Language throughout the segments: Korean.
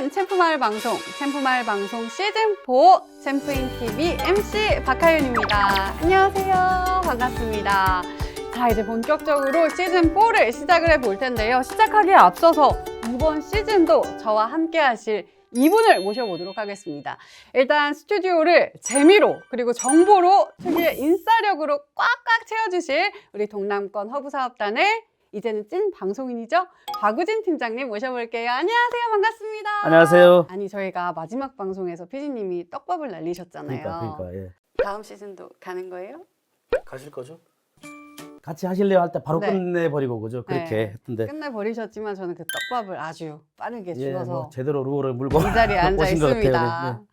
올해는 챔프마을 방송, 챔프마을 방송 시즌4 챔프인 TV MC 박하윤입니다. 안녕하세요. 반갑습니다. 자, 이제 본격적으로 시즌4를 시작을 해 볼 텐데요. 시작하기에 앞서서 이번 시즌도 저와 함께 하실 이분을 모셔보도록 하겠습니다. 일단 스튜디오를 재미로 그리고 정보로 특유의 인싸력으로 꽉꽉 채워주실 우리 동남권 허브 사업단의 이제는 찐 방송인이죠? 박우진 팀장님 모셔볼게요. 안녕하세요. 반갑습니다. 안녕하세요. 아니 저희가 마지막 방송에서 피디님이 떡밥을 날리셨잖아요. 그러니까, 그러니까, 예. 다음 시즌도 가는 거예요? 가실 거죠? 같이 하실래요 할 때 바로 네. 끝내버리고 그죠? 그렇게 네. 했던데 끝내버리셨지만 저는 그 떡밥을 아주 빠르게 예, 집어서 뭐 제대로 루어를 물고 이 자리에 앉아. 있습니다. 네, 네.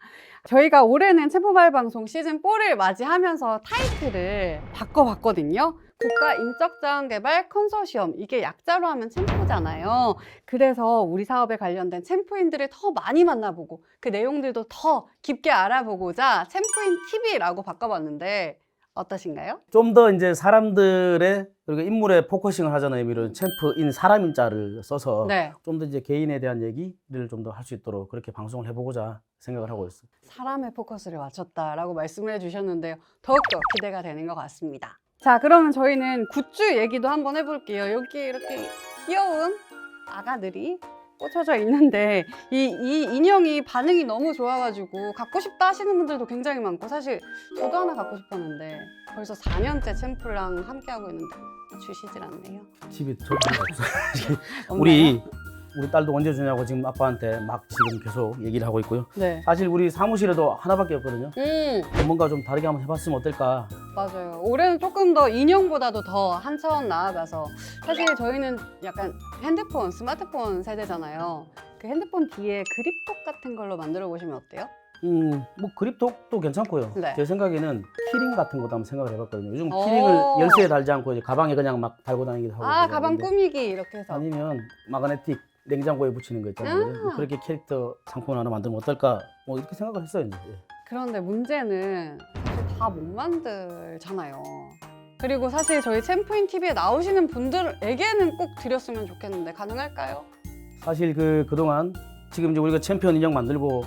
저희가 올해는 챔프발 방송 시즌 4를 맞이하면서 타이틀을 바꿔봤거든요. 국가 인적자원 개발 컨소시엄 이게 약자로 하면 챔프잖아요. 그래서 우리 사업에 관련된 챔프인들을 더 많이 만나보고 그 내용들도 더 깊게 알아보고자 챔프인 TV라고 바꿔봤는데 어떠신가요? 좀 더 이제 사람들의 그리고 인물에 포커싱을 하잖아요. 이런 챔프인 사람인자를 써서 네, 좀 더 이제 개인에 대한 얘기를 좀 더 할 수 있도록 그렇게 방송을 해보고자 생각을 하고 있어요. 사람의 포커스를 맞췄다라고 말씀을 해주셨는데요. 더욱더 기대가 되는 것 같습니다. 자, 그러면 저희는 굿즈 얘기도 한번 해볼게요. 여기 이렇게 귀여운 아가들이 꽂혀져 있는데 이, 이 인형이 반응이 너무 좋아가지고 갖고 싶다 하시는 분들도 굉장히 많고 사실 저도 하나 갖고 싶었는데 벌써 4년째 챔프랑 함께하고 있는데 주시질 않네요. 집에 저도. 없나요? 우리 우리 딸도 언제 주냐고 지금 아빠한테 막 지금 계속 얘기를 하고 있고요. 네. 사실 우리 사무실에도 하나밖에 없거든요. 음, 뭔가 좀 다르게 한번 해봤으면 어떨까? 맞아요. 올해는 조금 더 인형보다도 더 한 차원 나아가서 사실 저희는 약간 핸드폰, 스마트폰 세대잖아요. 그 핸드폰 뒤에 그립톡 같은 걸로 만들어 보시면 어때요? 음, 뭐 그립톡도 괜찮고요. 네. 제 생각에는 키링 같은 것도 한번 생각을 해봤거든요. 요즘 오. 키링을 열쇠에 달지 않고 이제 가방에 그냥 막 달고 다니기도 하고. 아, 그러는데 가방 꾸미기 이렇게 해서. 아니면 마그네틱 냉장고에 붙이는 거 있잖아요. 아. 뭐 그렇게 캐릭터 상품을 하나 만들면 어떨까? 뭐 이렇게 생각을 했어요. 이제. 예. 그런데 문제는 다 못 만들잖아요. 그리고 사실 저희 챔프인 TV에 나오시는 분들에게는 꼭 드렸으면 좋겠는데 가능할까요? 사실 그 그동안 지금 이제 우리가 챔피언 인형 만들고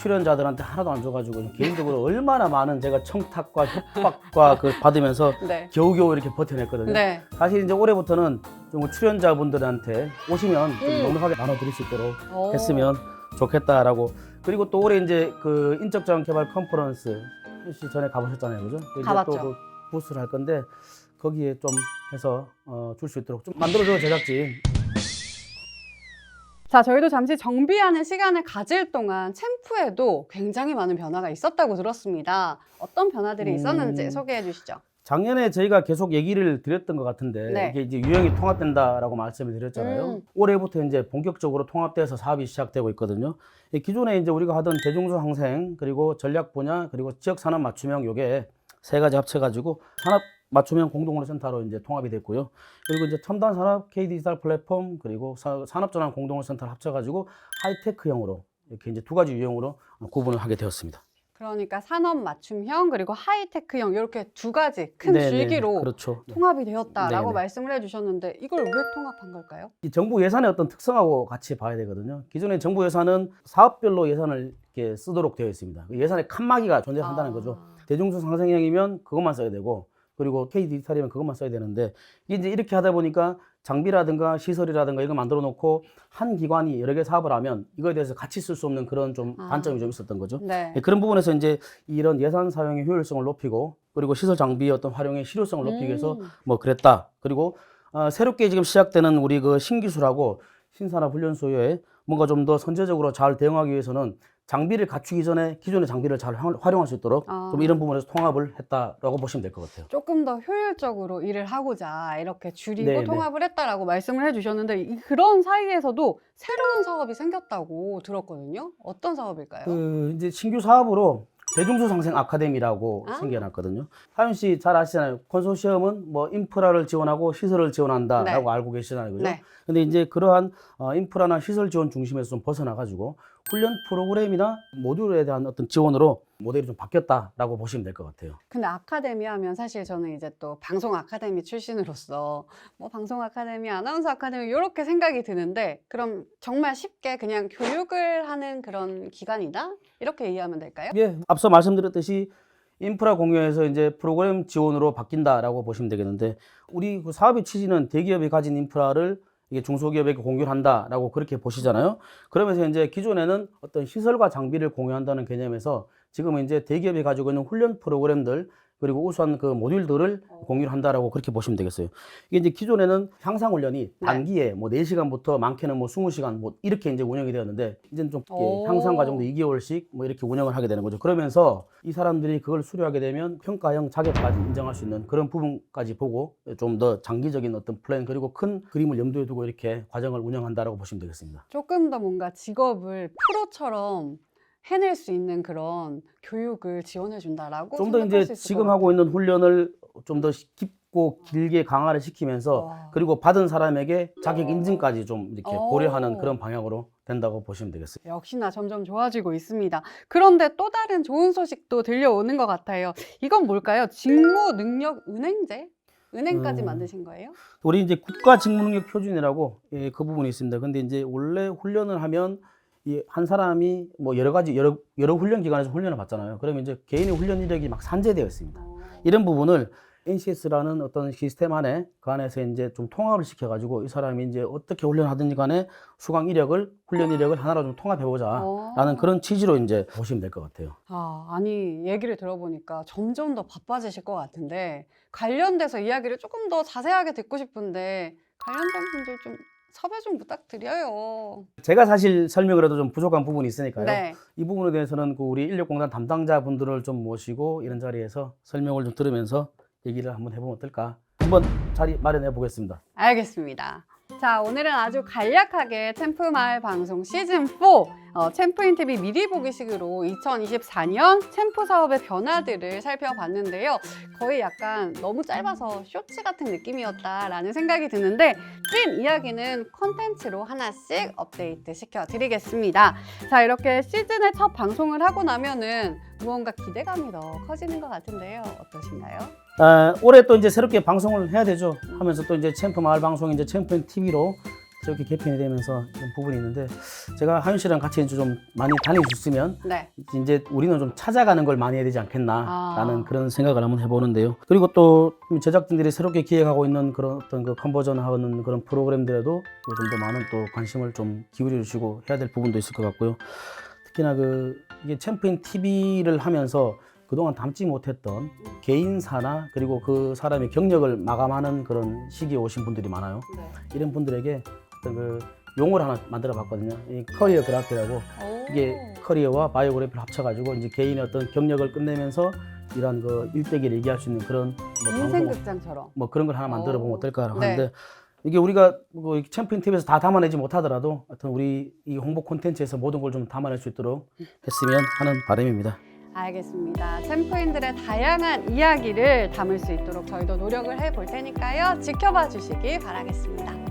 출연자들한테 하나도 안 줘가지고 개인적으로 얼마나 많은 제가 청탁과 협박과 그 받으면서 네. 겨우겨우 이렇게 버텨냈거든요. 네. 사실 이제 올해부터는 좀 출연자분들한테 오시면 좀 음. 넉넉하게 나눠드릴 수 있도록 오. 했으면 좋겠다라고 그리고 또 올해 이제 그 인적자원 개발 컨퍼런스 혹시 전에 가보셨잖아요, 그죠? 가봤죠. 또그 부스를 할 건데 거기에 좀 해서 어, 줄 수 있도록 좀 만들어줘 제작진. 자, 저희도 잠시 정비하는 시간을 가질 동안 챔프에도 굉장히 많은 변화가 있었다고 들었습니다. 어떤 변화들이 음. 있었는지 소개해 주시죠. 작년에 저희가 계속 얘기를 드렸던 것 같은데 네. 이게 이제 유형이 통합된다라고 말씀을 드렸잖아요. 음. 올해부터 이제 본격적으로 통합돼서 사업이 시작되고 있거든요. 이 기존에 이제 우리가 하던 대중수 항생 그리고 전략 분야 그리고 지역 산업 맞춤형 요게 세 가지 합쳐가지고 산업 맞춤형 공동으로 센터로 이제 통합이 됐고요. 그리고 이제 첨단 산업 K 디지털 플랫폼 그리고 사- 산업전환 공동으로 센터를 합쳐가지고 하이테크형으로 이렇게 이제 두 가지 유형으로 구분을 하게 되었습니다. 그러니까 산업 맞춤형 그리고 하이테크형 이렇게 두 가지 큰 네네, 줄기로 그렇죠. 통합이 되었다라고 네네. 말씀을 해주셨는데 이걸 왜 통합한 걸까요? 이 정부 예산의 어떤 특성하고 같이 봐야 되거든요. 기존의 정부 예산은 사업별로 예산을 이렇게 쓰도록 되어 있습니다. 그 예산의 칸막이가 존재한다는 아. 거죠. 대중수 상생형이면 그것만 써야 되고 그리고 K 디지털이면 그것만 써야 되는데 이제 이렇게 하다 보니까 장비라든가 시설이라든가 이거 만들어 놓고 한 기관이 여러 개 사업을 하면 이거에 대해서 같이 쓸 수 없는 그런 좀 아. 단점이 좀 있었던 거죠. 네. 예, 그런 부분에서 이제 이런 예산 사용의 효율성을 높이고 그리고 시설 장비의 어떤 활용의 실효성을 높이기 위해서 음. 뭐 그랬다. 그리고 어, 새롭게 지금 시작되는 우리 그 신기술하고 신산업 훈련 소요에 뭔가 좀 더 선제적으로 잘 대응하기 위해서는 장비를 갖추기 전에 기존의 장비를 잘 활- 활용할 수 있도록 아. 좀 이런 부분에서 통합을 했다라고 보시면 될 것 같아요. 조금 더 효율적으로 일을 하고자 이렇게 줄이고 네네. 통합을 했다라고 말씀을 해주셨는데 이- 그런 사이에서도 새로운 사업이 생겼다고 들었거든요. 어떤 사업일까요? 그 이제 신규 사업으로 대중수 상생 아카데미라고 아. 생겨났거든요. 하윤 씨 잘 아시잖아요. 컨소시엄은 뭐 인프라를 지원하고 시설을 지원한다라고 네. 알고 계시잖아요. 그죠? 네. 근데 이제 그러한 어, 인프라나 시설 지원 중심에서 좀 벗어나 가지고 훈련 프로그램이나 모듈에 대한 어떤 지원으로 모델이 좀 바뀌었다라고 보시면 될 것 같아요. 근데 아카데미 하면 사실 저는 이제 또 방송 아카데미 출신으로서 뭐 방송 아카데미, 아나운서 아카데미 이렇게 생각이 드는데 그럼 정말 쉽게 그냥 교육을 하는 그런 기관이다? 이렇게 이해하면 될까요? 이게 앞서 말씀드렸듯이 인프라 공유에서 이제 프로그램 지원으로 바뀐다라고 보시면 되겠는데 우리 그 사업의 취지는 대기업이 가진 인프라를 이게 중소기업에게 공유를 한다라고 그렇게 보시잖아요. 그러면서 이제 기존에는 어떤 시설과 장비를 공유한다는 개념에서 지금은 이제 대기업이 가지고 있는 훈련 프로그램들 그리고 우수한 그 모듈들을 공유를 한다라고 그렇게 보시면 되겠어요. 이게 이제 기존에는 향상 훈련이 네. 단기에 뭐 4시간부터 많게는 뭐 20시간 뭐 이렇게 이제 운영이 되었는데 이제는 좀 오. 향상 과정도 2개월씩 뭐 이렇게 운영을 하게 되는 거죠. 그러면서 이 사람들이 그걸 수료하게 되면 평가형 자격까지 인정할 수 있는 그런 부분까지 보고 좀 더 장기적인 어떤 플랜 그리고 큰 그림을 염두에 두고 이렇게 과정을 운영한다라고 보시면 되겠습니다. 조금 더 뭔가 직업을 프로처럼 해낼 수 있는 그런 교육을 지원해 준다라고 좀 더 이제 지금 것 하고 있는 훈련을 좀 더 깊고 길게 강화를 시키면서 와. 그리고 받은 사람에게 자격 인증까지 좀 이렇게 오. 고려하는 그런 방향으로 된다고 보시면 되겠습니다. 역시나 점점 좋아지고 있습니다. 그런데 또 다른 좋은 소식도 들려오는 것 같아요. 이건 뭘까요? 직무 능력 은행제? 은행까지 음. 만드신 거예요? 우리 이제 국가 직무 능력 표준이라고 예, 그 부분이 있습니다. 근데 이제 원래 훈련을 하면 이 한 사람이 뭐 여러 가지 여러 여러 훈련 기관에서 훈련을 받잖아요. 그러면 이제 개인의 훈련 이력이 막 산재되어 있습니다. 이런 부분을 NCS라는 어떤 시스템 안에 그 안에서 이제 좀 통합을 시켜가지고 이 사람이 이제 어떻게 훈련하든지 간에 수강 이력을 훈련 이력을 하나로 좀 통합해보자. 어. 라는 그런 취지로 이제 보시면 될 것 같아요. 아, 아니, 얘기를 들어보니까 점점 더 바빠지실 것 같은데, 관련돼서 이야기를 조금 더 자세하게 듣고 싶은데, 관련된 분들 좀 섭외 좀 부탁드려요. 제가 사실 설명을 해도 좀 부족한 부분이 있으니까요. 네. 이 부분에 대해서는 그 우리 인력공단 담당자분들을 좀 모시고 이런 자리에서 설명을 좀 들으면서 얘기를 한번 해보면 어떨까? 한번 자리 마련해 보겠습니다. 알겠습니다. 자, 오늘은 아주 간략하게 챔프마을 방송 시즌 4 어, 챔프인 TV 미리 보기식으로 2024년 챔프 사업의 변화들을 살펴봤는데요. 거의 약간 너무 짧아서 쇼츠 같은 느낌이었다라는 생각이 드는데 찐 이야기는 컨텐츠로 하나씩 업데이트 시켜드리겠습니다. 자, 이렇게 시즌의 첫 방송을 하고 나면은 무언가 기대감이 더 커지는 것 같은데요. 어떠신가요? 아, 올해 또 이제 새롭게 방송을 해야 되죠. 하면서 또 이제 챔프 마을 방송이 이제 챔프인 TV로 이렇게 개편이 되면서 좀 부분이 있는데 제가 하윤 씨랑 같이 이제 좀 많이 다니셨으면 네. 이제 우리는 좀 찾아가는 걸 많이 해야 되지 않겠나라는 아. 그런 생각을 한번 해보는데요. 그리고 또 제작진들이 새롭게 기획하고 있는 그런 어떤 그 컨버전하는 그런 프로그램들에도 좀더 많은 또 관심을 좀 기울여 주시고 해야 될 부분도 있을 것 같고요. 특히나 그 이게 챔피언 TV를 하면서 그동안 담지 못했던 개인사나 그리고 그 사람의 경력을 마감하는 그런 시기에 오신 분들이 많아요. 네. 이런 분들에게 어떤 그 용어를 하나 만들어 봤거든요. 이 커리어 그래프라고 오. 이게 커리어와 바이오그래피를 합쳐가지고 이제 개인의 어떤 경력을 끝내면서 이런 그 일대기를 얘기할 수 있는 그런 뭐 방송 인생극장처럼. 뭐 그런 걸 하나 만들어 보면 오. 어떨까 네. 하는데 이게 우리가 뭐 챔피언 TV에서 다 담아내지 못하더라도 하여튼 우리 이 홍보 콘텐츠에서 모든 걸 좀 담아낼 수 있도록 했으면 하는 바람입니다. 알겠습니다. 챔프인들의 다양한 이야기를 담을 수 있도록 저희도 노력을 해볼 테니까요. 지켜봐 주시기 바라겠습니다.